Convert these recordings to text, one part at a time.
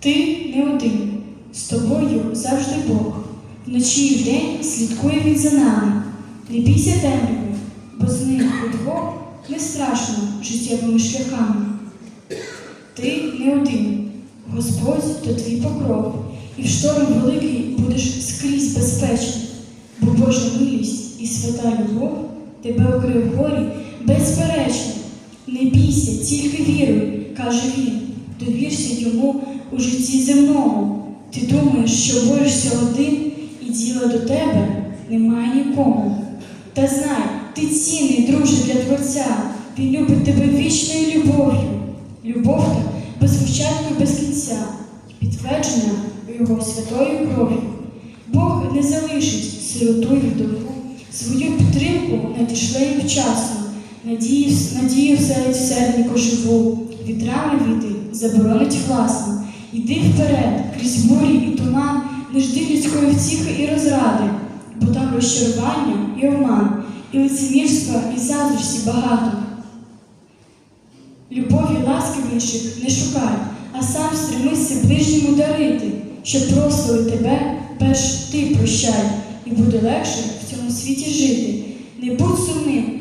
Ти не один, з тобою завжди Бог. Вночі і вдень слідкує він за нами. Не бійся темряви, бо з ним удвох не страшно життєвими шляхами. Ти не один, Господь то твій покров, і в шторм великий будеш скрізь безпечний, бо Божа милість і свята любов тебе укрив горі безперечно. Не бійся, тільки віруй, каже він, довірся йому у житті земному. Ти думаєш, що борешся один, і діла до тебе немає нікому. Та знай, ти цінний, друже, для Творця, Він любить тебе вічною любов'ю. Любов та без початку і без кінця, підтверджена його святою кров'ю. Бог не залишить сироту і вдову, свою підтримку надішле їм вчасно, надію, надію вселить в серденько живу, вітрами віти заборонить власно. Іди вперед, крізь бурі і туман, не жди людської втіхи і розради, бо там розчарування і обман, і лицемірства, і заздрості багато. Любові ласки в не шукай, а сам стремися ближньому дарити, щоб просили тебе, перш ти прощай, і буде легше в цьому світі жити. Не будь сумним,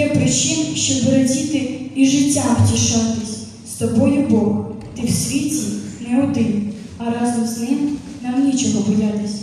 є причин, щоб радіти і життям втішатись. З тобою Бог, ти в світі не один, а разом з ним нам нічого боятись.